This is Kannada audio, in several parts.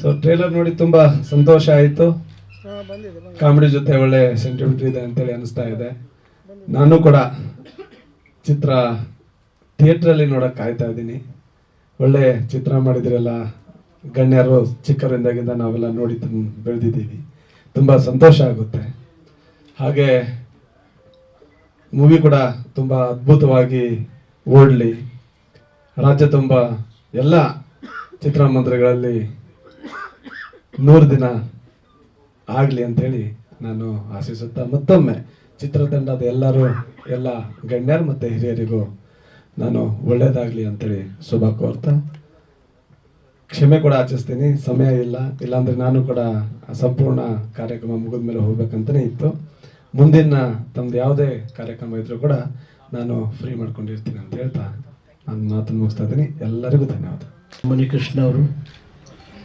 ಸೊ ಟ್ರೇಲರ್ ನೋಡಿ ತುಂಬಾ ಸಂತೋಷ ಆಯಿತು. ಕಾಮಿಡಿ ಜೊತೆ ಒಳ್ಳೆ ಸೆಂಟಿಮೆಂಟ್ ಇದೆ ಅಂತೇಳಿ ಅನಿಸ್ತಾ ಇದೆ. ನಾನು ಕೂಡ ಚಿತ್ರ ಥಿಯೇಟ್ರಲ್ಲಿ ನೋಡಕ್ ಕಾಯ್ತಾ ಇದ್ದೀನಿ. ಒಳ್ಳೆ ಚಿತ್ರ ಮಾಡಿದ್ರೆಲ್ಲ ಗಣ್ಯರು ಚಿಕ್ಕರಿಂದಾಗಿಂದ ನಾವೆಲ್ಲ ನೋಡಿ ಬೆಳೆದಿದ್ದೀವಿ. ತುಂಬ ಸಂತೋಷ ಆಗುತ್ತೆ. ಹಾಗೆ ಮೂವಿ ಕೂಡ ತುಂಬ ಅದ್ಭುತವಾಗಿ ಓಡಲಿ. ರಾಜ್ಯ ತುಂಬ ಎಲ್ಲ ಚಿತ್ರಮಂದಿರಗಳಲ್ಲಿ ನೂರು ದಿನ ಆಗಲಿ ಅಂಥೇಳಿ ನಾನು ಆಶಿಸುತ್ತಾ ಮತ್ತೊಮ್ಮೆ ಚಿತ್ರತಂಡದ ಎಲ್ಲರೂ, ಎಲ್ಲ ಗಣ್ಯರು ಮತ್ತು ಹಿರಿಯರಿಗೂ ನಾನು ಒಳ್ಳೇದಾಗಲಿ ಅಂತೇಳಿ ಶುಭ ಕೋರ್ತಾ. ಕ್ಷಮೆ ಕೂಡ ಆಚರಿಸ್ತೀನಿ, ಸಮಯ ಇಲ್ಲ, ಇಲ್ಲಾಂದರೆ ನಾನು ಕೂಡ ಸಂಪೂರ್ಣ ಕಾರ್ಯಕ್ರಮ ಮುಗಿದ ಮೇಲೆ ಹೋಗ್ಬೇಕಂತಲೇ ಇತ್ತು. ಮುಂದಿನ ತಮ್ಮದು ಯಾವುದೇ ಕಾರ್ಯಕ್ರಮ ಇದ್ದರೂ ಕೂಡ ನಾನು ಫ್ರೀ ಮಾಡ್ಕೊಂಡಿರ್ತೀನಿ ಅಂತ ಹೇಳ್ತಾ ನಾನು ಮಾತನ್ನು ಮುಗಿಸ್ತಾ ಇದ್ದೀನಿ. ಎಲ್ಲರಿಗೂ ಧನ್ಯವಾದ. ಮುನಿಕೃಷ್ಣ ಅವರು,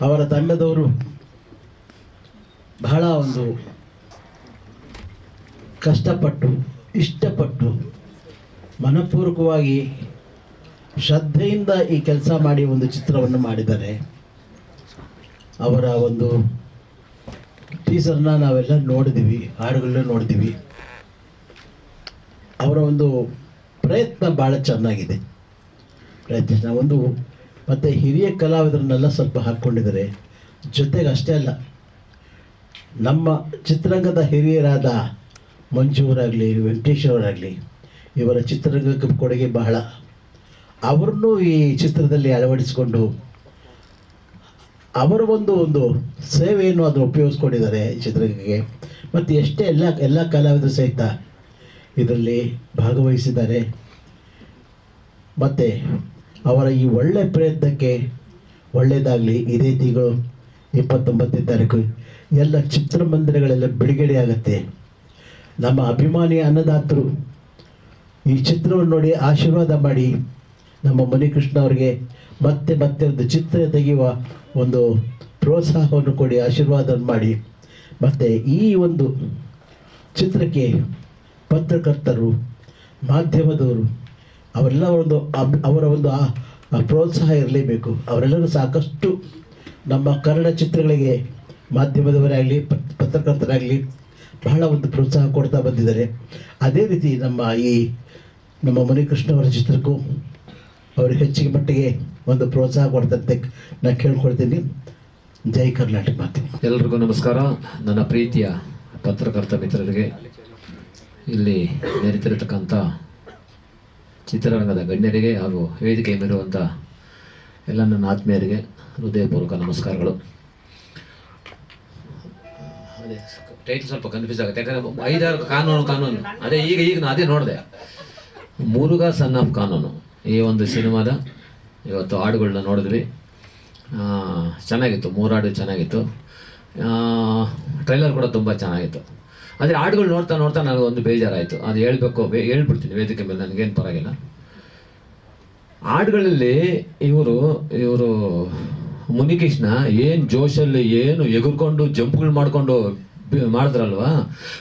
ಅವರ ತಂಡದವರು ಬಹಳ ಒಂದು ಕಷ್ಟಪಟ್ಟು, ಇಷ್ಟಪಟ್ಟು, ಮನಪೂರ್ವಕವಾಗಿ ಶ್ರದ್ಧೆಯಿಂದ ಈ ಕೆಲಸ ಮಾಡಿ ಒಂದು ಚಿತ್ರವನ್ನು ಮಾಡಿದ್ದಾರೆ. ಅವರ ಒಂದು ಟೀಸರ್ನ ನಾವೆಲ್ಲ ನೋಡಿದ್ದೀವಿ ಹಾಡುಗಳನ್ನ ನೋಡಿದ್ದೀವಿ ಅವರ ಒಂದು ಪ್ರಯತ್ನ ಭಾಳ ಚೆನ್ನಾಗಿದೆ. ಪ್ರಯತ್ನ, ಒಂದು ಮತ್ತು ಹಿರಿಯ ಕಲಾವಿದರನ್ನೆಲ್ಲ ಸ್ವಲ್ಪ ಹಾಕ್ಕೊಂಡಿದ್ದಾರೆ ಜೊತೆಗೆ ಅಷ್ಟೇ ಅಲ್ಲ ನಮ್ಮ ಚಿತ್ರರಂಗದ ಹಿರಿಯರಾದ ಮಂಜುವರಾಗಲಿ ವೆಂಕಟೇಶ್ವರಾಗಲಿ ಇವರ ಚಿತ್ರರಂಗಕ್ಕೆ ಕೊಡುಗೆ ಬಹಳ. ಅವರನ್ನು ಈ ಚಿತ್ರದಲ್ಲಿ ಅಳವಡಿಸಿಕೊಂಡು ಅವರ ಒಂದು ಒಂದು ಸೇವೆಯನ್ನು ಅದನ್ನು ಉಪಯೋಗಿಸ್ಕೊಂಡಿದ್ದಾರೆ ಚಿತ್ರರಂಗಕ್ಕೆ. ಮತ್ತು ಎಷ್ಟೇ ಎಲ್ಲ ಎಲ್ಲ ಕಲಾವಿದರು ಸಹಿತ ಇದರಲ್ಲಿ ಭಾಗವಹಿಸಿದ್ದಾರೆ. ಮತ್ತು ಅವರ ಈ ಒಳ್ಳೆ ಪ್ರಯತ್ನಕ್ಕೆ ಒಳ್ಳೆಯದಾಗಲಿ ಇದೇ ತಿಂಗಳು ಇಪ್ಪತ್ತೊಂಬತ್ತನೇ ತಾರೀಕು, ಎಲ್ಲ ಚಿತ್ರಮಂದಿರಗಳೆಲ್ಲ ಬಿಡುಗಡೆ ಆಗುತ್ತೆ. ನಮ್ಮ ಅಭಿಮಾನಿ ಅನ್ನದಾತರು ಈ ಚಿತ್ರವನ್ನು ನೋಡಿ ಆಶೀರ್ವಾದ ಮಾಡಿ ನಮ್ಮ ಮುನಿಕೃಷ್ಣ ಅವರಿಗೆ ಮತ್ತೆ ಮತ್ತೆ ಒಂದು ಚಿತ್ರ ತೆಗೆಯುವ ಒಂದು ಪ್ರೋತ್ಸಾಹವನ್ನು ಕೊಡಿ ಆಶೀರ್ವಾದ ಮಾಡಿ. ಮತ್ತು ಈ ಒಂದು ಚಿತ್ರಕ್ಕೆ ಪತ್ರಕರ್ತರು, ಮಾಧ್ಯಮದವರು, ಅವರೆಲ್ಲ ಒಂದು ಅವರ ಒಂದು ಪ್ರೋತ್ಸಾಹ ಇರಲೇಬೇಕು. ಅವರೆಲ್ಲರೂ ಸಾಕಷ್ಟು ನಮ್ಮ ಕನ್ನಡ ಚಿತ್ರಗಳಿಗೆ ಮಾಧ್ಯಮದವರಾಗಲಿ ಪತ್ರಕರ್ತರಾಗಲಿ ಬಹಳ ಒಂದು ಪ್ರೋತ್ಸಾಹ ಕೊಡ್ತಾ ಬಂದಿದ್ದಾರೆ. ಅದೇ ರೀತಿ ನಮ್ಮ ಈ ನಮ್ಮ ಮುನಿಕೃಷ್ಣ ಅವರ ಚಿತ್ರಕ್ಕೂ ಅವರು ಹೆಚ್ಚಿಗೆ ಮಟ್ಟಿಗೆ ಒಂದು ಪ್ರೋತ್ಸಾಹ ಕೊಡ್ತಂತೆ ನಾನು ಕೇಳ್ಕೊಳ್ತೀನಿ. ಜೈ ಕರ್ನಾಟಕ ಮಾತೆ. ಎಲ್ರಿಗೂ ನಮಸ್ಕಾರ. ನನ್ನ ಪ್ರೀತಿಯ ಪತ್ರಕರ್ತ ಮಿತ್ರರಿಗೆ, ಇಲ್ಲಿ ನೆರೆತಿರತಕ್ಕಂಥ ಚಿತ್ರರಂಗದ ಗಣ್ಯರಿಗೆ ಹಾಗೂ ವೇದಿಕೆ ಮೇಲಿರುವಂಥ ಎಲ್ಲ ನನ್ನ ಆತ್ಮೀಯರಿಗೆ ಹೃದಯಪೂರ್ವಕ ನಮಸ್ಕಾರಗಳು ಅದೇ ಟೈಟಲ್ ಸ್ವಲ್ಪ ಕನ್ಫ್ಯೂಸ್ ಆಗುತ್ತೆ. ಯಾಕಂದ್ರೆ ಐದಾರು ಕಾನೂನು ಕಾನೂನು. ಅದೇ, ಈಗ ಈಗ ನಾನು ಅದೇ ನೋಡಿದೆ. ಮುರುಘಾ ಸನ್ ಆಫ್ ಕಾನೂನು. ಈ ಒಂದು ಸಿನಿಮಾದ ಇವತ್ತು ಹಾಡುಗಳನ್ನ ನೋಡಿದ್ವಿ. ಚೆನ್ನಾಗಿತ್ತು. ಮೂರು ಹಾಡು ಚೆನ್ನಾಗಿತ್ತು. ಟ್ರೈಲರ್ ಕೂಡ ತುಂಬ ಚೆನ್ನಾಗಿತ್ತು. ಆದರೆ ಹಾಡುಗಳು ನೋಡ್ತಾ ನೋಡ್ತಾ ಒಂದು ಬೇಜಾರಾಯಿತು. ಅದು ಹೇಳ್ಬೇಕು ಹೇಳ್ಬಿಡ್ತೀನಿ. ವೇದಿಕೆ ಮೇಲೆ ನನಗೇನು ಪರವಾಗಿಲ್ಲ. ಹಾಡುಗಳಲ್ಲಿ ಇವರು ಇವರು ಮುನಿಕೃಷ್ಣ ಏನು ಜೋಶಲ್ಲಿ ಏನು ಎಗುರ್ಕೊಂಡು ಜಂಪ್ಗಳು ಮಾಡ್ಕೊಂಡು ಮಾಡಿದ್ರಲ್ವಾ?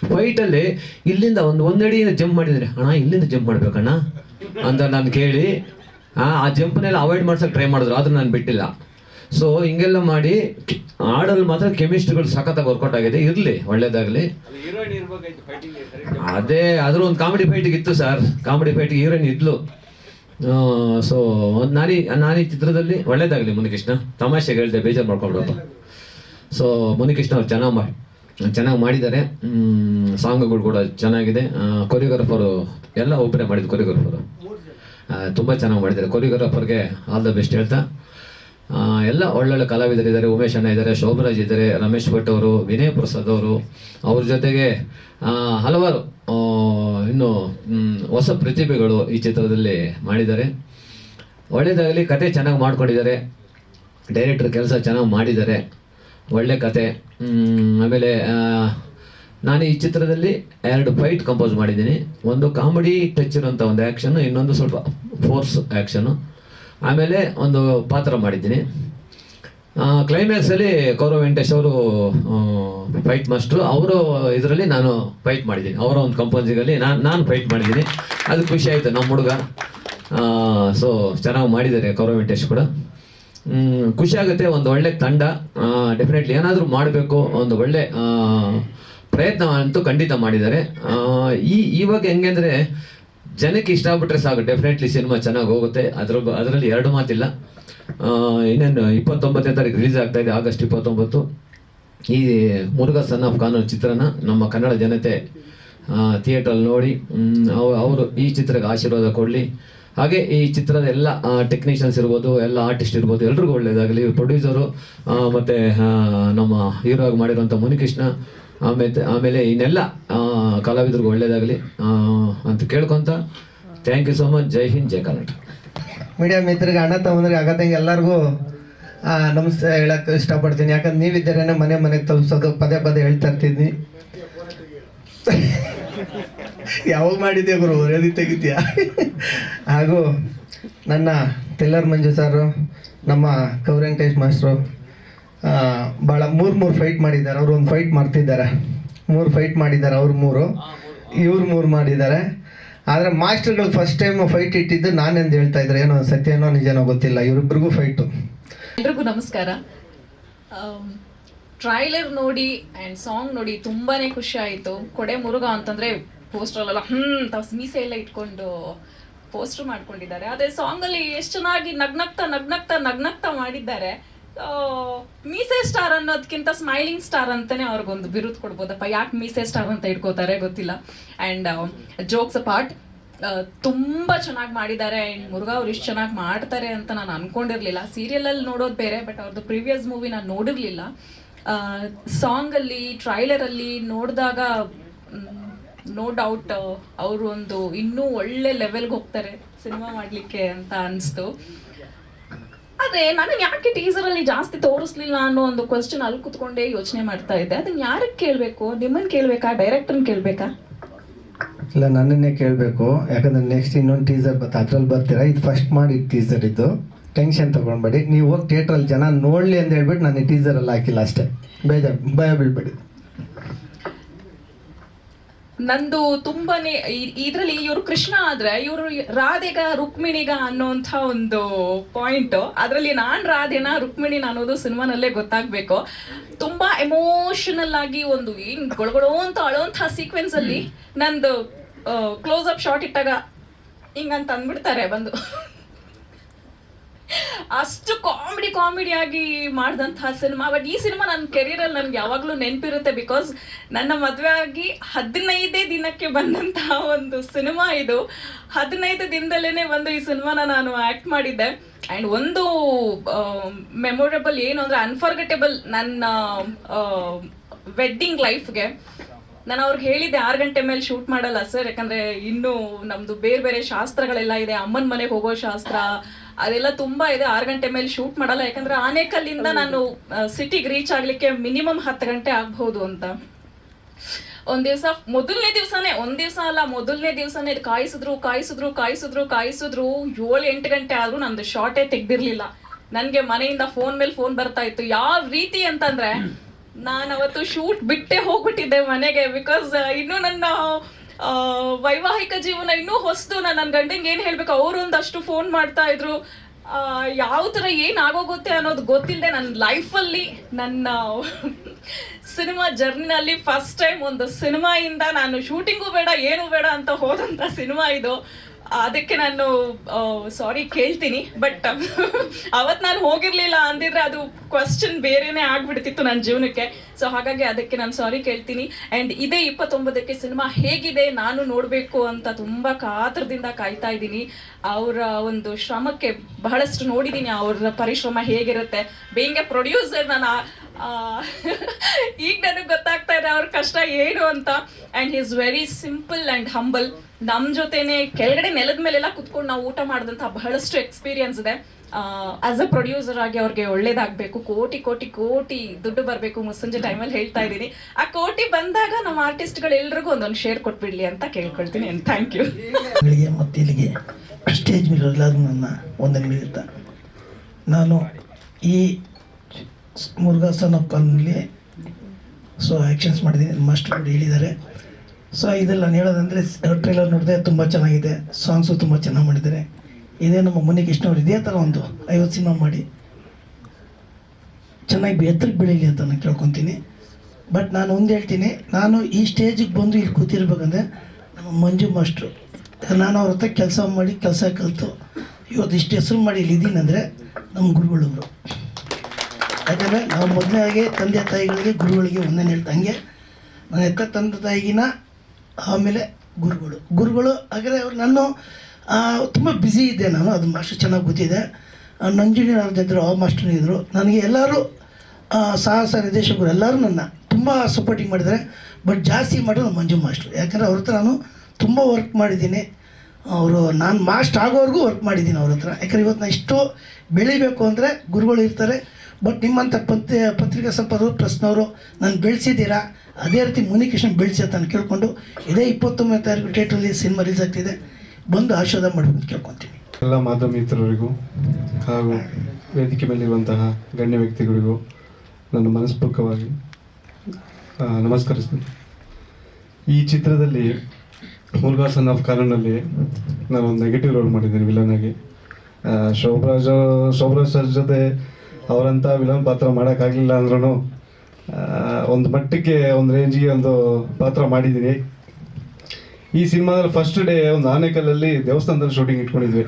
ಫೈಟಲ್ಲಿ ಇಲ್ಲಿಂದ ಒಂದು ಒಂದಡಿ ಜಂಪ್ ಮಾಡಿದ್ರೆ ಅಣ್ಣ ಇಲ್ಲಿಂದ ಜಂಪ್ ಮಾಡ್ಬೇಕಣ್ಣ? ಅಂತ ನಾನು ಕೇಳಿ ಆ ಆ ಜಂಪ್ನೆಲ್ಲ ಅವಾಯ್ಡ್ ಮಾಡ್ಸಕ್ಕೆ ಟ್ರೈ ಮಾಡಿದ್ರು ಆದ್ರೂ ನಾನು ಬಿಟ್ಟಿಲ್ಲ. ಸೊ ಹಿಂಗೆಲ್ಲ ಮಾಡಿ ಹಾಡಲ್ಲಿ ಮಾತ್ರ ಕೆಮಿಸ್ಟ್ರಿಗಳು ಸಖತ್ತಾಗಿ ವರ್ಕೌಟ್ ಆಗಿದೆ ಇರಲಿ ಒಳ್ಳೇದಾಗಲಿ. ಅದೇ ಆದರೂ ಒಂದು ಕಾಮಿಡಿ ಫೈಟಿಗೆ ಇತ್ತು ಸರ್ ಕಾಮಿಡಿ ಫೈಟಿಗೆ ಹೀರೋಯಿನ್ ಇದ್ಲು. ಸೊ ಒಂದು ನಾರಿ ನಾರಿ ಚಿತ್ರದಲ್ಲಿ ಒಳ್ಳೇದಾಗಲಿ ಮುನಿಕೃಷ್ಣ. ತಮಾಷೆಗೆ ಹೇಳಿದೆ ಬೇಜಾರು ಮಾಡ್ಕೊಂಡ್ರಪ್ಪ ಸೊ ಮುನಿಕೃಷ್ಣ ಅವ್ರು ಚೆನ್ನಾಗಿ ಮಾಡಿ, ಚೆನ್ನಾಗಿ ಮಾಡಿದ್ದಾರೆ. ಸಾಂಗ್ಗಳು ಕೂಡ ಚೆನ್ನಾಗಿದೆ. ಕೊರಿಯೋಗ್ರಾಫರು ಎಲ್ಲ ಒಬ್ಬರೇ ಮಾಡಿದ್ದು ಕೊರಿಯೋಗ್ರಾಫರು ತುಂಬ ಚೆನ್ನಾಗಿ ಮಾಡಿದ್ದಾರೆ. ಕೊರಿಯೋಗ್ರಾಫರ್ಗೆ ಆಲ್ ದ ಬೆಸ್ಟ್ ಹೇಳ್ತಾ. ಎಲ್ಲ ಒಳ್ಳೊಳ್ಳೆ ಕಲಾವಿದರಿದ್ದಾರೆ ಉಮೇಶ್ ಅಣ್ಣ ಇದ್ದಾರೆ, ಶೋಭರಾಜ್ ಇದ್ದಾರೆ, ರಮೇಶ್ ಭಟ್ ಅವರು, ವಿನಯ್ ಪ್ರಸಾದ್ ಅವರು. ಅವ್ರ ಜೊತೆಗೆ ಹಲವಾರು ಇನ್ನು ಹೊಸ ಪ್ರತಿಭೆಗಳು ಈ ಚಿತ್ರದಲ್ಲಿ ಮಾಡಿದ್ದಾರೆ. ಒಳ್ಳೆಯದಾಗಲಿ ಕತೆ ಚೆನ್ನಾಗಿ ಮಾಡ್ಕೊಂಡಿದ್ದಾರೆ. ಡೈರೆಕ್ಟರ್ ಕೆಲಸ ಚೆನ್ನಾಗಿ ಮಾಡಿದ್ದಾರೆ. ಒಳ್ಳೆ ಕತೆ. ಆಮೇಲೆ ನಾನು ಈ ಚಿತ್ರದಲ್ಲಿ ಎರಡು ಫೈಟ್ ಕಂಪೋಸ್ ಮಾಡಿದ್ದೀನಿ. ಒಂದು ಕಾಮಿಡಿ ಟಚ್ ಇರುವಂಥ ಒಂದು ಆ್ಯಕ್ಷನ್ನು ಇನ್ನೊಂದು ಸ್ವಲ್ಪ ಫೋರ್ಸ್ ಆ್ಯಕ್ಷನ್ನು ಆಮೇಲೆ ಒಂದು ಪಾತ್ರ ಮಾಡಿದ್ದೀನಿ. ಕ್ಲೈಮ್ಯಾಕ್ಸಲ್ಲಿ ಕೌರವ್ ವೆಂಕಟೇಶ್ ಅವರು ಫೈಟ್ ಮಾಸ್ಟ್ರು ಅವರು ಇದರಲ್ಲಿ ನಾನು ಫೈಟ್ ಮಾಡಿದ್ದೀನಿ. ಅವರ ಒಂದು ಕಂಪನ್ಸಿಗಲ್ಲಿ ನಾನು ನಾನು ಫೈಟ್ ಮಾಡಿದ್ದೀನಿ. ಅದು ಖುಷಿ ಆಯಿತು ನಮ್ಮ ಹುಡುಗ. ಸೊ ಚೆನ್ನಾಗಿ ಮಾಡಿದ್ದಾರೆ ಕೌರವ್ ವೆಂಕಟೇಶ್ ಕೂಡ. ಖುಷಿ ಆಗುತ್ತೆ, ಒಂದು ಒಳ್ಳೆ ತಂಡ. ಡೆಫಿನೆಟ್ಲಿ ಏನಾದರೂ ಮಾಡಬೇಕು, ಒಂದು ಒಳ್ಳೆ ಪ್ರಯತ್ನ ಅಂತೂ ಖಂಡಿತ ಮಾಡಿದ್ದಾರೆ. ಈ ಇವಾಗ ಹೆಂಗೆ ಅಂದರೆ, ಜನಕ್ಕೆ ಇಷ್ಟ ಆಗ್ಬಿಟ್ರೆ ಸಾಕು. ಡೆಫಿನೆಟ್ಲಿ ಸಿನಿಮಾ ಚೆನ್ನಾಗಿ ಹೋಗುತ್ತೆ. ಅದ್ರ ಅದರಲ್ಲಿ ಎರಡು ಮಾತಿಲ್ಲ. ಇನ್ನೇನು, ಇಪ್ಪತ್ತೊಂಬತ್ತನೇ ತಾರೀಕು ರಿಲೀಸ್ ಆಗ್ತಾ ಇದೆ, ಆಗಸ್ಟ್ ಇಪ್ಪತ್ತೊಂಬತ್ತು. ಈ ಮುರುಘಾ ಸನ್ ಆಫ್ ಕಾನೂನು ಚಿತ್ರನ ನಮ್ಮ ಕನ್ನಡ ಜನತೆ ಥಿಯೇಟ್ರಲ್ಲಿ ನೋಡಿ ಅವರು ಈ ಚಿತ್ರಕ್ಕೆ ಆಶೀರ್ವಾದ ಕೊಡಲಿ. ಹಾಗೆ ಈ ಚಿತ್ರದ ಎಲ್ಲ ಟೆಕ್ನಿಷಿಯನ್ಸ್ ಇರ್ಬೋದು, ಎಲ್ಲ ಆರ್ಟಿಸ್ಟ್ ಇರ್ಬೋದು, ಎಲ್ರಿಗೂ ಒಳ್ಳೇದಾಗಲಿ. ಪ್ರೊಡ್ಯೂಸರು ಮತ್ತು ನಮ್ಮ ಹೀರೋ ಆಗಿ ಮಾಡಿರುವಂಥ ಮುನಿಕೃಷ್ಣ ಆಮೇಲೆ ಆಮೇಲೆ ಇನ್ನೆಲ್ಲ ಕಲಾವಿದರಿಗೂ ಒಳ್ಳೇದಾಗಲಿ ಅಂತ ಕೇಳ್ಕೊತ thank you so much Jai Hind, Jai Karnataka. Media ಮಿತ್ರರಿಗೆ, ಅಣ್ಣ ತಮ್ಮಂದ್ರಿಗೆ ಆಗತ್ತಂಗೆ ಎಲ್ಲರಿಗೂ ನಮಸ್ತೆ ಹೇಳಕ್ಕೆ ಇಷ್ಟಪಡ್ತೀನಿ. ಯಾಕಂದ್ರೆ ನೀವಿದ್ದರೇನೆ ಮನೆ ಮನೆಗೆ ತಲುಪಿಸೋದು, ಪದೇ ಪದೇ ಹೇಳ್ತಾ ಇರ್ತೀನಿ ಯಾವಾಗ ಮಾಡಿದ್ದೆ ಗುರು? ಎದಿ ತೆಗಿತೀಯ? ಹಾಗೂ ನನ್ನ ಟೆಲ್ಲರ್ ಮಂಜು ಸಾರು, ನಮ್ಮ ಕೌರಂಕೇಶ್ ಮಾಸ್ಟ್ರು ಭಾಳ ಮೂರು ಮೂರು ಫೈಟ್ ಮಾಡಿದ್ದಾರೆ. ಅವರು ಒಂದು ಫೈಟ್ ಮಾಡ್ತಿದ್ದಾರೆ. ಮೂರು ಫೈಟ್ ಮಾಡಿದ್ದಾರೆ, ಅವ್ರು ಮೂರು. ಇವ್ರು ಮೂರು ಮಾಡಿದ್ದಾರೆ. ಆದರೆ ಮಾಸ್ಟರ್ಗಳು ಫಸ್ಟ್ ಟೈಮ್ ಫೈಟ್ ಇಟ್ಟಿದ್ದು ನಾನೆಂದು ಹೇಳ್ತಾ ಇದ್ರೆ ಏನೋ ಸತ್ಯನೋ ನಿಜನೋ ಗೊತ್ತಿಲ್ಲ. ಇವರಿಬ್ಬರಿಗೂ ಫೈಟು ಎಲ್ರಿಗೂ ನಮಸ್ಕಾರ. ಟ್ರೈಲರ್ ನೋಡಿ ಆ್ಯಂಡ್ ಸಾಂಗ್ ನೋಡಿ ತುಂಬಾನೇ ಖುಷಿ ಆಯಿತು. ಕೊಡೆ ಮುರುಘ ಅಂತಂದ್ರೆ ಪೋಸ್ಟ್ರಲ್ಲೆಲ್ಲ ಹ್ಮ್, ತಾವು ಮೀಸೆ ಎಲ್ಲ ಇಟ್ಕೊಂಡು ಪೋಸ್ಟರ್ ಮಾಡ್ಕೊಂಡಿದ್ದಾರೆ. ಅದೇ ಸಾಂಗಲ್ಲಿ ಎಷ್ಟು ಚೆನ್ನಾಗಿ ನಗ್ನಗ್ತಾ ನಗ್ನಗ್ತಾ ನಗ್ನಗ್ತಾ ಮಾಡಿದ್ದಾರೆ. ಮೀಸೆ ಸ್ಟಾರ್ ಅನ್ನೋದಕ್ಕಿಂತ ಸ್ಮೈಲಿಂಗ್ ಸ್ಟಾರ್ ಅಂತಾನೆ ಅವ್ರಿಗೊಂದು ಬಿರುದು ಕೊಡ್ಬೋದಪ್ಪ. ಯಾಕೆ ಮೀಸೆ ಸ್ಟಾರ್ ಅಂತ ಇಟ್ಕೋತಾರೆ ಗೊತ್ತಿಲ್ಲ. ಆ್ಯಂಡ್ ಜೋಕ್ಸ್ ಪಾರ್ಟ್ ತುಂಬಾ ಚೆನ್ನಾಗಿ ಮಾಡಿದ್ದಾರೆ. ಆ್ಯಂಡ್ ಮುರುಘಾ ಅವ್ರು ಇಷ್ಟು ಚೆನ್ನಾಗಿ ಮಾಡ್ತಾರೆ ಅಂತ ನಾನು ಅನ್ಕೊಂಡಿರ್ಲಿಲ್ಲ. ಸೀರಿಯಲಲ್ಲಿ ನೋಡೋದು ಬೇರೆ ಬಟ್ ಅವ್ರದ್ದು ಪ್ರೀವಿಯಸ್ ಮೂವಿ ನಾನು ನೋಡಿರ್ಲಿಲ್ಲ. ಸಾಂಗಲ್ಲಿ ಟ್ರೈಲರಲ್ಲಿ ನೋಡಿದಾಗ ನೋ ಡೌಟ್ ಅವರು ಒಂದು ಇನ್ನೂ ಒಳ್ಳೆ ಲೆವೆಲ್ಗೆ ಹೋಗ್ತಾರೆ. ಸಿನಿಮಾ ಮಾಡಲಿಕ್ಕೆ ಅಂತ ಅನಿಸ್ತು. ಅದೇ, ನನಗೆ ಯಾಕೆ ಟೀಸರ್ ಅಲ್ಲಿ ಜಾಸ್ತಿ ತೋರಿಸ್ಲಿಲ್ಲ ಅನ್ನೋ ಒಂದು ಕ್ವಶನ್ ಅಲ್ಲಿ ಕುತ್ಕೊಂಡೇ ಯೋಚನೆ ಮಾಡ್ತಾ ಇದ್ದೆ. ಅದನ್ನ ಯಾರಿಗೆ ಕೇಳಬೇಕು? ನಿಮ್ಮನ್ನ ಕೇಳಬೇಕಾ? ಡೈರೆಕ್ಟರ್ನ ಕೇಳಬೇಕಾ? ಇಲ್ಲ, ನನ್ನನ್ನೇ ಕೇಳಬೇಕು. ಯಾಕಂದ್ರೆ ನೆಕ್ಸ್ಟ್ ಇನ್ನೊಂದು ಟೀಸರ್ ಬರ್ತಾ ಅದ್ರಲ್ಲಿ ಬರ್ತೀರಾ? ಇದು ಫಸ್ಟ್ ಮಾಡಿ ಟೀಸರ್ ಇದು. ಟೆನ್ಷನ್ ತಗೊಂಡ್ಬೇಡಿ ನೀವು ಹೋಗಿ ಥಿಯೇಟ್ರಲ್ಲಿ ಜನ ನೋಡಲಿ ಅಂತ ಹೇಳ್ಬಿಟ್ಟು ನಾನು ಟೀಸರಲ್ಲಿ ಹಾಕಿಲ್ಲ ಅಷ್ಟೇ. ಬೇಜಾರು, ಭಯ ಬೀಳ್ಬೇಡಿ. ನಂದು ತುಂಬಾನೇ ಇದರಲ್ಲಿ ಇವರು ಕೃಷ್ಣ ಆದ್ರೆ ಇವರು ರಾಧೆಗ ರುಕ್ಮಿಣಿಗ ಅನ್ನೋಂಥ ಒಂದು ಪಾಯಿಂಟ್. ಅದರಲ್ಲಿ ನಾನ್ ರಾಧೆನ ರುಕ್ಮಿಣಿನ ಅನ್ನೋದು ಸಿನಿಮಾನಲ್ಲೇ ಗೊತ್ತಾಗ್ಬೇಕು. ತುಂಬಾ ಎಮೋಷನಲ್ ಆಗಿ ಒಂದು ಏನ್ ಗೊಳಗೊಳೋ ಅಂತ ಅಳೋಂಥ ಸೀಕ್ವೆನ್ಸ್ ಅಲ್ಲಿ ನಂದು ಕ್ಲೋಸ್ ಅಪ್ ಶಾರ್ಟ್ ಇಟ್ಟಾಗ ಹಿಂಗಂತ ಅಂದ್ಬಿಡ್ತಾರೆ ಬಂದು. ಅಷ್ಟು ಕಾಮಿಡಿ ಕಾಮಿಡಿ ಆಗಿ ಮಾಡಿದಂತಹ ಸಿನಿಮಾ ಬಟ್ ಈ ಸಿನಿಮಾ ನನ್ನ ಕೆರಿಯರಲ್ಲಿ ನನ್ಗೆ ಯಾವಾಗಲೂ ನೆನಪಿರುತ್ತೆ ಬಿಕಾಸ್ ನನ್ನ ಮದುವೆ ಆಗಿ ಹದಿನೈದೇ ದಿನಕ್ಕೆ ಬಂದಂತಹ ಒಂದು ಸಿನಿಮಾ ಇದು. ಹದಿನೈದು ದಿನದಲ್ಲೇ ಒಂದು ಈ ಸಿನಿಮಾನ ನಾನು ಆ್ಯಕ್ಟ್ ಮಾಡಿದ್ದೆ. ಆ್ಯಂಡ್ ಒಂದು ಮೆಮೊರೇಬಲ್ ಏನು ಅಂದರೆ ಅನ್ಫರ್ಗೆಟೇಬಲ್ ನನ್ನ ವೆಡ್ಡಿಂಗ್ ಲೈಫ್ಗೆ ನಾನು ಅವ್ರಿಗೆ ಹೇಳಿದ್ದೆ, ಆರು ಗಂಟೆ ಮೇಲೆ ಶೂಟ್ ಮಾಡಲ್ಲ ಸರ್ ಯಾಕಂದ್ರೆ ಇನ್ನು ನಮ್ದು ಬೇರೆ ಬೇರೆ ಶಾಸ್ತ್ರಗಳೆಲ್ಲ ಇದೆ. ಅಮ್ಮನ ಮನೆಗೆ ಹೋಗೋ ಶಾಸ್ತ್ರ ಅದೆಲ್ಲ ತುಂಬಾ ಇದೆ. ಆರು ಗಂಟೆ ಮೇಲೆ ಶೂಟ್ ಮಾಡಲ್ಲ. ಯಾಕಂದ್ರೆ ಆನೇಕಲ್ಲಿಂದ ನಾನು ಸಿಟಿಗೆ ರೀಚ್ ಆಗ್ಲಿಕ್ಕೆ ಮಿನಿಮಮ್ ಹತ್ತು ಗಂಟೆ ಆಗ್ಬಹುದು ಅಂತ. ಒಂದ್ ದಿವಸ ಮೊದಲನೇ ದಿವಸನೇ ಒಂದ್ ದಿವಸ ಅಲ್ಲ ಮೊದಲನೇ ದಿವಸನೇ ಕಾಯಿಸಿದ್ರು ಕಾಯಿಸಿದ್ರು ಕಾಯಿಸಿದ್ರು ಕಾಯಿಸಿದ್ರು ಏಳು ಎಂಟು ಗಂಟೆ ಆದ್ರೂ ನಂದು ಶಾರ್ಟೇ ತೆಗ್ದಿರ್ಲಿಲ್ಲ. ನನ್ಗೆ ಮನೆಯಿಂದ ಫೋನ್ ಮೇಲೆ ಫೋನ್ ಬರ್ತಾ ಇತ್ತು. ಯಾವ ರೀತಿ ಅಂತಂದ್ರೆ ನಾನು ಅವತ್ತು ಶೂಟ್ ಬಿಟ್ಟೆ ಹೋಗ್ಬಿಟ್ಟಿದ್ದೆ ಮನೆಗೆ ಬಿಕಾಸ್ ಇನ್ನೂ ನನ್ನ ವೈವಾಹಿಕ ಜೀವನ ಇನ್ನೂ ಹೊಸದು ನಾನು ನನ್ನ ಗಂಡಂಗೆ ಏನು ಹೇಳ್ಬೇಕು? ಅವರು ಒಂದಷ್ಟು ಫೋನ್ ಮಾಡ್ತಾ ಇದ್ರು. ಯಾವ ಥರ ಏನು ಆಗೋಗುತ್ತೆ ಅನ್ನೋದು ಗೊತ್ತಿಲ್ಲದೆ ನನ್ನ ಲೈಫಲ್ಲಿ ನನ್ನ ಸಿನಿಮಾ ಜರ್ನಿನಲ್ಲಿ ಫಸ್ಟ್ ಟೈಮ್ ಒಂದು ಸಿನಿಮಾಯಿಂದ ನಾನು ಶೂಟಿಂಗು ಬೇಡ, ಏನು ಬೇಡ ಅಂತ ಹೋದಂಥ ಸಿನಿಮಾ ಇದು. ಅದಕ್ಕೆ ನಾನು ಸಾರಿ ಕೇಳ್ತೀನಿ ಬಟ್ ಅವತ್ತು ನಾನು ಹೋಗಿರ್ಲಿಲ್ಲ ಅಂದಿದ್ರೆ ಅದು ಕ್ವಶನ್ ಬೇರೆನೇ ಆಗ್ಬಿಡ್ತಿತ್ತು ನನ್ನ ಜೀವನಕ್ಕೆ. ಸೊ ಹಾಗಾಗಿ ಅದಕ್ಕೆ ನಾನು ಸಾರಿ ಕೇಳ್ತೀನಿ. ಆ್ಯಂಡ್ ಇದೇ ಇಪ್ಪತ್ತೊಂಬತ್ತಕ್ಕೆ ಸಿನಿಮಾ ಹೇಗಿದೆ ನಾನು ನೋಡಬೇಕು ಅಂತ ತುಂಬ ಕಾತರದಿಂದ ಕಾಯ್ತಾ ಇದ್ದೀನಿ. ಅವರ ಒಂದು ಶ್ರಮಕ್ಕೆ ಬಹಳಷ್ಟು ನೋಡಿದ್ದೀನಿ, ಅವ್ರ ಪರಿಶ್ರಮ ಹೇಗಿರುತ್ತೆ. ಬೇಂಗೆ ಪ್ರೊಡ್ಯೂಸರ್ ನಾನು ಈಗ ನನಗೆ ಗೊತ್ತಾಗ್ತಾ ಇದೆ ಅವ್ರ ಕಷ್ಟ ಏನು ಅಂತ. And he is very simple and humble ನಮ್ಮ ಜೊತೆನೆ ಕೆಳಗಡೆ ನೆಲದ ಮೇಲೆಲ್ಲ ಕುತ್ಕೊಂಡು ನಾವು ಊಟ ಮಾಡಿದಂಥ ಬಹಳಷ್ಟು ಎಕ್ಸ್ಪೀರಿಯನ್ಸ್ ಇದೆ. ಆಸ್ ಅ ಪ್ರೊಡ್ಯೂಸರ್ ಆಗಿ ಅವ್ರಿಗೆ ಒಳ್ಳೇದಾಗಬೇಕು. ಕೋಟಿ ಕೋಟಿ ಕೋಟಿ ದುಡ್ಡು ಬರಬೇಕು ಮುಸ್ಸಂಜೆ ಟೈಮಲ್ಲಿ ಹೇಳ್ತಾ ಇದ್ದೀನಿ. ಆ ಕೋಟಿ ಬಂದಾಗ ನಮ್ಮ ಆರ್ಟಿಸ್ಟ್ಗಳು ಎಲ್ರಿಗೂ ಒಂದೊಂದು ಶೇರ್ ಕೊಟ್ಬಿಡ್ಲಿ ಅಂತ ಕೇಳ್ಕೊಳ್ತೀನಿ ಥ್ಯಾಂಕ್ ಯು ಬೆಳಿಗ್ಗೆ ಮತ್ತೆ ಇಲ್ಲಿಗೆ ಸ್ಟೇಜ್ ಮೇಲೆ ಎಲ್ಲರೂ ನನ್ನ ಒಂದನೇ ನಾನು ಈ ಮುರುಘಾಸನ ಕಾಲದಲ್ಲಿ ಸೊ ಆ್ಯಕ್ಷನ್ಸ್ ಮಾಡಿದ್ದೀನಿ ಮಾಸ್ಟರ್ ಹೇಳಿದ್ದಾರೆ. ಸೊ ಇದೆಲ್ಲ ನಾನು ಹೇಳೋದಂದರೆ ಟ್ರೈಲರ್ ನೋಡಿದೆ ತುಂಬ ಚೆನ್ನಾಗಿದೆ. ಸಾಂಗ್ಸು ತುಂಬ ಚೆನ್ನಾಗಿ ಮಾಡಿದ್ದಾರೆ. ಇದೇ ನಮ್ಮ ಮುನಿಕೃಷ್ಣ ಅವರು ಇದೇ ಥರ ಒಂದು ಐವತ್ತು ಸಿನಿಮಾ ಮಾಡಿ. ಚೆನ್ನಾಗಿ ಎತ್ತರಕ್ಕೆ ಬೆಳೀಲಿ ಅಂತ ನಾನು ಕೇಳ್ಕೊತೀನಿ. ಬಟ್ ನಾನು ಒಂದು ಹೇಳ್ತೀನಿ, ನಾನು ಈ ಸ್ಟೇಜಿಗೆ ಬಂದು ಇಲ್ಲಿ ಕೂತಿರ್ಬೇಕಂದ್ರೆ, ನಮ್ಮ ಮಂಜು ಮಾಸ್ಟ್ರು ನಾನು ಅವ್ರ ಹತ್ರ ಕೆಲಸ ಮಾಡಿ, ಕೆಲಸ ಕಲಿತು. ಇವತ್ತು ಇಷ್ಟು ಹೆಸರು ಮಾಡಿ ಇಲ್ಲಿ ಇದ್ದೀನಿ ಅಂದರೆ, ನಮ್ಮ ಗುರುಗಳವರು. ಯಾಕಂದರೆ ನಾವು ಮೊದಲನೇಗೆ ತಂದೆ ತಾಯಿಗಳಿಗೆ, ಗುರುಗಳಿಗೆ ಒಂದನೇ ಹೇಳ್ತಂಗೆ. ನನ್ನ ಎತ್ತ ತಂದೆ ತಾಯಿಗಿನ ಆಮೇಲೆ ಗುರುಗಳು. ಗುರುಗಳು ಹಾಗಾದರೆ ಅವ್ರು ನಾನು ತುಂಬ ಬ್ಯುಸಿ ಇದ್ದೆ ನಾನು, ಅದು ಮಾಸ್ಟರ್ ಚೆನ್ನಾಗಿ ಗೊತ್ತಿದೆ. ನಂಜುಂಡಿ ಇದ್ದರು ಆ ಮಾಸ್ಟರ್ ಇದ್ದರು ನನಗೆ ಎಲ್ಲರೂ ಸಾಹಸ ನಿರ್ದೇಶಕರು ಎಲ್ಲರೂ ನನ್ನ ತುಂಬ ಸಪೋರ್ಟಿಂಗ್ ಮಾಡಿದ್ದಾರೆ. ಬಟ್ ಜಾಸ್ತಿ ಮಾಡೋದು ಮಂಜು ಮಾಸ್ಟ್ರು ಯಾಕಂದರೆ ಅವ್ರ ಹತ್ರ ನಾನು ತುಂಬ ವರ್ಕ್ ಮಾಡಿದ್ದೀನಿ. ಅವರು, ನಾನು ಮಾಸ್ಟ್ ಆಗೋವರೆಗೂ ವರ್ಕ್ ಮಾಡಿದ್ದೀನಿ ಅವ್ರ ಹತ್ರ. ಯಾಕಂದ್ರೆ ಇವತ್ತು ನಾನು ಇಷ್ಟು ಬೆಳಿಬೇಕು ಅಂದರೆ ಗುರುಗಳು ಇರ್ತಾರೆ. ಬಟ್ ನಿಮ್ಮಂಥ ಪತ್ರಿ, ಪತ್ರಿಕಾ ಸಂಪಾದಕರು, ಪ್ರಶ್ನವರು, ನಾನು ಬೆಳೆಸಿದ್ದೀರಾ? ಅದೇ ರೀತಿ ಮುನಿಕೃಷ್ಣ ಬೆಳೆಸಿ ಅಂತ ಕೇಳ್ಕೊಂಡು, ಇದೇ ಇಪ್ಪತ್ತೊಂಬತ್ತನೇ ತಾರೀಕು ಥಿಯೇಟ್ರಲ್ಲಿ ಸಿನಿಮಾ ರಿಲೀಸ್ ಆಗ್ತಿದೆ. ಬಂದು ಆಶೀರ್ವಾದ ಮಾಡಬೇಕು ಕೇಳ್ಕೊತೀನಿ. ಎಲ್ಲ ಮಾಧ್ಯಮ ಮಿತ್ರರಿಗೂ ಹಾಗೂ ವೇದಿಕೆ ಮೇಲಿರುವಂತಹ ಗಣ್ಯ ವ್ಯಕ್ತಿಗಳಿಗೂ ನನ್ನ ಮನಸ್ಪೂರ್ವಕವಾಗಿ ನಮಸ್ಕರಿಸ್ತೀನಿ. ಈ ಚಿತ್ರದಲ್ಲಿ ಮುರುಘಾಸನ್ ಆಫ್ ಕಾರಣಲ್ಲಿ ನಾನು ಒಂದು ನೆಗೆಟಿವ್ ರೋಲ್ ಮಾಡಿದ್ದೀನಿ ವಿಲನ್ ಆಗಿ. ಶೋಭರಾಜ್ ಶೋಭರಾಜ್ ಸರ್ ಜೊತೆ ಅವರಂಥ ವಿಲನ್ ಪಾತ್ರ ಮಾಡೋಕ್ಕಾಗಲಿಲ್ಲ ಅಂದ್ರೂ ಒಂದು ಮಟ್ಟಕ್ಕೆ ಒಂದು ರೇಂಜಿಗೆ ಒಂದು ಪಾತ್ರ ಮಾಡಿದ್ದೀನಿ ಈ ಸಿನಿಮಾದಲ್ಲಿ ಫಸ್ಟ್ ಡೇ ಒಂದು ಆನೆಕಲ್ಲಲ್ಲಿ ದೇವಸ್ಥಾನದಲ್ಲಿ ಶೂಟಿಂಗ್ ಇಟ್ಕೊಂಡಿದ್ವಿ.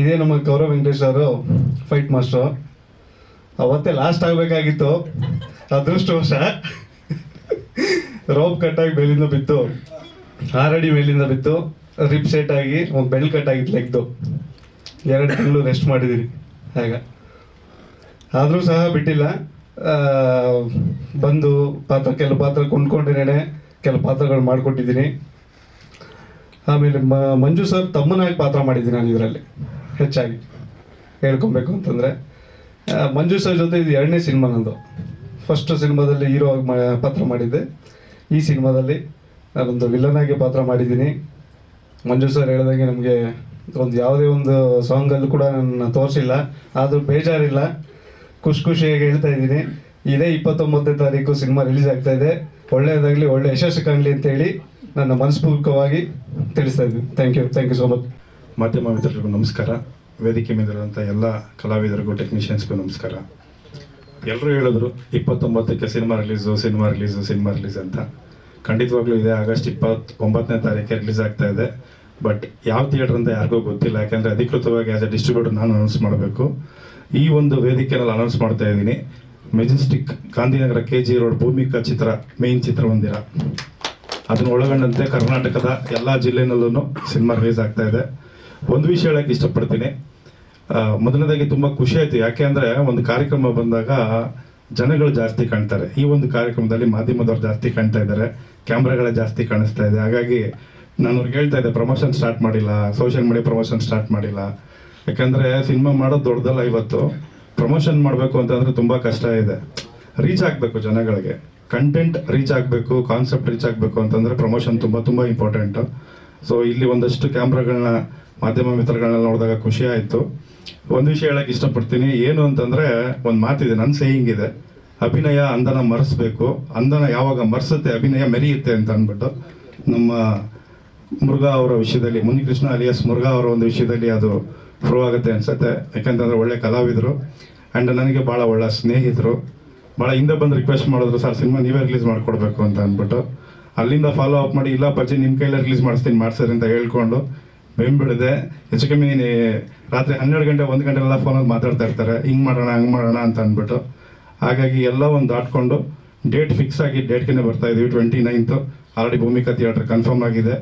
ಇದೇ ನಮ್ಮ ಗೌರವ್ ವೆಂಕಟೇಶ್ ಅವರು ಫೈಟ್ ಮಾಸ್ಟರ್ ಅವತ್ತೇ ಲಾಸ್ಟ್ ಆಗಬೇಕಾಗಿತ್ತು. ಅದೃಷ್ಟವಶ ರೋಪ್ ಕಟ್ಟಾಗಿ ಮೇಲಿಂದ ಬಿತ್ತು. ಆರಡಿ ಮೇಲಿಂದ ಬಿತ್ತು. ರಿಪ್ ಸೆಟ್ ಆಗಿ, ಒಂದು ಬೆಲ್ ಕಟ್ ಆಗಿತ್ತು ಲೆಗ್ದು ಎರಡು ತಿಂಗಳು ರೆಸ್ಟ್ ಮಾಡಿದ್ದೀನಿ ಆಗ. ಆದರೂ ಸಹ ಬಿಟ್ಟಿಲ್ಲ. ಬಂದು ಪಾತ್ರ ಕೆಲವು ಪಾತ್ರ ಕೊಂಡ್ಕೊಂಡಿದ್ದೇನೆ. ಕೆಲವು ಪಾತ್ರಗಳು ಮಾಡಿಕೊಟ್ಟಿದ್ದೀನಿ. ಆಮೇಲೆ ಮಂಜು ಸರ್ ತಮ್ಮನಾಗಿ ಪಾತ್ರ ಮಾಡಿದ್ದೀನಿ ನಾನು ಇದರಲ್ಲಿ. ಹೆಚ್ಚಾಗಿ ಹೇಳ್ಕೊಬೇಕು ಅಂತಂದರೆ. ಮಂಜು ಸರ್ ಜೊತೆ ಇದು ಎರಡನೇ ಸಿನಿಮಾ ನಂದು. ಫಸ್ಟ್ ಸಿನಿಮಾದಲ್ಲಿ ಹೀರೋ ಆಗಿ ಮಾ, ಪಾತ್ರ ಮಾಡಿದ್ದೆ. ಈ ಸಿನಿಮಾದಲ್ಲಿ ನಾನೊಂದು ವಿಲನ್ ಪಾತ್ರ ಮಾಡಿದ್ದೀನಿ. ಮಂಜು ಸರ್ ಹೇಳ್ದಂಗೆ ನಮಗೆ ಒಂದು ಯಾವುದೇ ಒಂದು ಸಾಂಗಲ್ಲೂ ಕೂಡ ನನ್ನ ತೋರಿಸಿಲ್ಲ. ಆದರೂ ಬೇಜಾರಿಲ್ಲ. ಖುಷಿ ಖುಷಿಯಾಗಿ ಹೇಳ್ತಾ ಇದ್ದೀನಿ. ಇದೇ ಇಪ್ಪತ್ತೊಂಬತ್ತನೇ ತಾರೀಕು ಸಿನಿಮಾ ರಿಲೀಸ್ ಆಗ್ತಾ ಇದೆ. ಒಳ್ಳೆಯದಾಗಲಿ, ಒಳ್ಳೆ ಯಶಸ್ಸು ಕಾಣಲಿ ಅಂತೇಳಿ ನನ್ನ ಮನಸ್ಪೂರ್ವಕವಾಗಿ ತಿಳಿಸ್ತಾ ಇದ್ದೀನಿ. Thank you thank you so much ಮಾಧ್ಯಮ ಮಿತ್ರರಿಗೂ ನಮಸ್ಕಾರ. ವೇದಿಕೆ ಮೇಲಿರುವಂಥ ಎಲ್ಲ ಕಲಾವಿದರಿಗೂ ಟೆಕ್ನಿಷಿಯನ್ಸ್ಗೂ ನಮಸ್ಕಾರ. ಎಲ್ಲರೂ ಹೇಳಿದ್ರು ಇಪ್ಪತ್ತೊಂಬತ್ತಕ್ಕೆ cinema release cinema release, cinema release ಅಂತ. ಖಂಡಿತವಾಗ್ಲೂ ಇದೆ ಆಗಸ್ಟ್ ಇಪ್ಪತ್ತ್ ಒಂಬತ್ತನೇ ತಾರೀಕಿಗೆ ರಿಲೀಸ್ ಆಗ್ತಾ ಇದೆ. ಬಟ್ ಯಾವ ಥಿಯೇಟ್ರ್ ಅಂತ ಯಾರಿಗೂ ಗೊತ್ತಿಲ್ಲ. ಯಾಕೆಂದರೆ ಅಧಿಕೃತವಾಗಿ ಆ್ಯಸ್ ಎ ಡಿಸ್ಟ್ರಿಬ್ಯೂಟರ್ ನಾನು ಅನೌನ್ಸ್ ಮಾಡಬೇಕು. ಈ ಒಂದು ವೇದಿಕೆಯಲ್ಲಿ ಅನೌನ್ಸ್ ಮಾಡ್ತಾ ಇದ್ದೀನಿ. Majestic Gandhinagar K G road Bhoomika ಚಿತ್ರ ಮೇನ್ ಚಿತ್ರಮಂದಿರ. ಅದನ್ನು ಒಳಗೊಂಡಂತೆ ಕರ್ನಾಟಕದ ಎಲ್ಲ ಜಿಲ್ಲೆನಲ್ಲೂ ಸಿನಿಮಾ ರಿಲೀಸ್ ಆಗ್ತಾ ಇದೆ. ಒಂದು ವಿಷಯ ಹೇಳಕ್ಕೆ ಇಷ್ಟಪಡ್ತೀನಿ. ಮೊದಲನೇದಾಗಿ ತುಂಬ ಖುಷಿ ಆಯಿತು. ಯಾಕೆ ಅಂದರೆ ಒಂದು ಕಾರ್ಯಕ್ರಮ ಬಂದಾಗ ಜನಗಳು ಜಾಸ್ತಿ ಕಾಣ್ತಾರೆ. ಈ ಒಂದು ಕಾರ್ಯಕ್ರಮದಲ್ಲಿ ಮಾಧ್ಯಮದವ್ರು ಜಾಸ್ತಿ ಕಾಣ್ತಾ ಇದ್ದಾರೆ. ಕ್ಯಾಮ್ರಾಗಳೇ ಜಾಸ್ತಿ ಕಾಣಿಸ್ತಾ ಇದೆ. ಹಾಗಾಗಿ ನಾನು ಅವ್ರಿಗೆ ಹೇಳ್ತಾ ಇದ್ದೆ ಪ್ರಮೋಷನ್ ಸ್ಟಾರ್ಟ್ ಮಾಡಿಲ್ಲ. ಸೋಷಿಯಲ್ ಮೀಡಿಯಾ ಪ್ರಮೋಷನ್ ಸ್ಟಾರ್ಟ್ ಮಾಡಿಲ್ಲ. ಯಾಕಂದರೆ ಸಿನಿಮಾ ಮಾಡೋದು ದೊಡ್ಡದಲ್ಲ ಇವತ್ತು. ಪ್ರಮೋಷನ್ ಮಾಡಬೇಕು ಅಂತಂದರೆ ತುಂಬ ಕಷ್ಟ ಇದೆ. ರೀಚ್ ಆಗಬೇಕು ಜನಗಳಿಗೆ. ಕಂಟೆಂಟ್ ರೀಚ್ ಆಗಬೇಕು ಕಾನ್ಸೆಪ್ಟ್ ರೀಚ್ ಆಗಬೇಕು ಅಂತಂದರೆ ಪ್ರಮೋಷನ್ ತುಂಬ ತುಂಬ ಇಂಪಾರ್ಟೆಂಟು ಸೊ ಇಲ್ಲಿ ಒಂದಷ್ಟು ಕ್ಯಾಮ್ರಾಗಳನ್ನ ಮಾಧ್ಯಮ ಮಿತ್ರಗಳನ್ನ ನೋಡಿದಾಗ ಖುಷಿ ಆಯಿತು. ಒಂದು ವಿಷಯ ಹೇಳಕ್ಕೆ ಇಷ್ಟಪಡ್ತೀನಿ. ಏನು ಅಂತಂದರೆ, ಒಂದು ಮಾತಿದೆ ನನ್ನ ಸೇಯಿಂಗ್ ಇದೆ. ಅಭಿನಯ ಅಂದನ ಮರೆಸ್ಬೇಕು. ಅಂದನ ಯಾವಾಗ ಮರೆಸುತ್ತೆ, ಅಭಿನಯ ಮೆರೆಯುತ್ತೆ ಅಂತ ಅಂದ್ಬಿಟ್ಟು ನಮ್ಮ ಮುರುಘಾ ಅವರ ವಿಷಯದಲ್ಲಿ, ಮುನಿಕೃಷ್ಣ ಅಲಿಯಸ್ ಮುರುಘಾ ಅವರ ಒಂದು ವಿಷಯದಲ್ಲಿ ಅದು ಪ್ರೂವ್ ಆಗುತ್ತೆ ಅನಿಸುತ್ತೆ. ಯಾಕಂತಂದ್ರೆ ಒಳ್ಳೆ ಕಲಾವಿದರು. ಆ್ಯಂಡ್ ನನಗೆ ಭಾಳ ಒಳ್ಳೆ ಸ್ನೇಹಿತರು. ಭಾಳ ಹಿಂದೆ ಬಂದು ರಿಕ್ವೆಸ್ಟ್ ಮಾಡಿದ್ರು, ಸರ್, ಸಿನಿಮಾ ನೀವೇ ರಿಲೀಸ್ ಮಾಡಿಕೊಡ್ಬೇಕು ಅಂತ ಅಂದ್ಬಿಟ್ಟು. ಅಲ್ಲಿಂದ ಫಾಲೋ ಅಪ್ ಮಾಡಿ, ಇಲ್ಲ ಪರ್ಜಿ ನಿಮ್ಮ ಕೈಲೇ ರಿಲೀಸ್ ಮಾಡಿಸ್ತೀನಿ, ಮಾಡ್ಸರಿ ಅಂತ ಹೇಳ್ಕೊಂಡು ಬೆಂಬಿಡಿದೆ. ಹೆಚ್ಚು ಕಮ್ಮಿ ರಾತ್ರಿ ಹನ್ನೆರಡು ಗಂಟೆ, ಒಂದು ಗಂಟೆಲ್ಲ ಫೋನಲ್ಲಿ ಮಾತಾಡ್ತಾ ಇರ್ತಾರೆ. ಹಿಂಗೆ ಮಾಡೋಣ, ಹಂಗೆ ಮಾಡೋಣ ಅಂತ ಅಂದ್ಬಿಟ್ಟು. ಹಾಗಾಗಿ ಎಲ್ಲ ಒಂದು ದಾಟ್ಕೊಂಡು ಡೇಟ್ ಫಿಕ್ಸ್ ಆಗಿ ಡೇಟ್ಗೆ ಬರ್ತಾ ಇದ್ದೀವಿ twenty ninth already Bhoomika theatre confirm ಆಗಿದೆ.